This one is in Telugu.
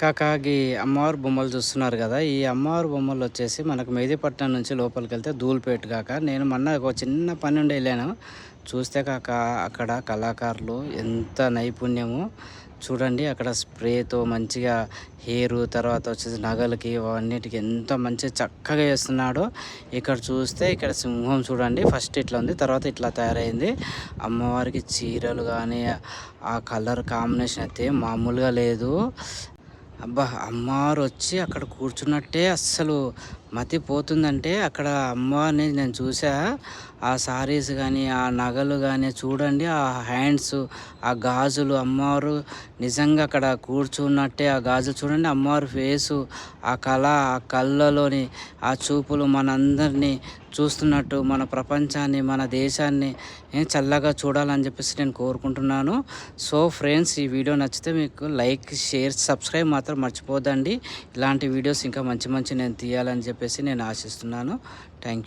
కాకాకి అమ్మవారి బొమ్మలు చూస్తున్నారు కదా ఈ అమ్మవారి బొమ్మలు వచ్చేసి మనకు మెహదీపట్నం నుంచి లోపలికి వెళ్తే ధూల్పేట కాక నేను మొన్న ఒక చిన్న పని ఉండి వెళ్ళాను. చూస్తే కాక అక్కడ కళాకారులు ఎంత నైపుణ్యము చూడండి అక్కడ స్ప్రేతో మంచిగా హెయిర్ తర్వాత వచ్చేసి నగలకి అవన్నిటికి ఎంత మంచిగా చక్కగా చేస్తున్నాడో ఇక్కడ చూస్తే ఇక్కడ సింహం చూడండి ఫస్ట్ ఇట్లా ఉంది తర్వాత ఇట్లా తయారైంది. అమ్మవారికి చీరలు కానీ ఆ కలర్ కాంబినేషన్ అయితే మామూలుగా లేదు. అబ్బా అమ్మవారు వచ్చి అక్కడ కూర్చున్నట్టే అస్సలు మతి పోతుందంటే అక్కడ అమ్మవారిని నేను చూసా ఆ సారీస్ కానీ ఆ నగలు కానీ చూడండి ఆ హ్యాండ్స్ ఆ గాజులు అమ్మవారు నిజంగా అక్కడ కూర్చున్నట్టే ఆ గాజులు చూడండి అమ్మవారి ఫేసు ఆ కళ ఆ కళ్ళలోని ఆ చూపులు మనందరినీ చూస్తున్నట్టు మన ప్రపంచాన్ని మన దేశాన్ని చల్లగా చూడాలని చెప్పేసి నేను కోరుకుంటున్నాను. సో ఫ్రెండ్స్ ఈ వీడియో నచ్చితే మీకు లైక్ షేర్ సబ్స్క్రైబ్ మాత్రం మర్చిపోదండి ఇలాంటి వీడియోస్ ఇంకా మంచి మంచి నేను తీయాలని చెప్పి చెప్పేసి నేను ఆశిస్తున్నాను. Thank you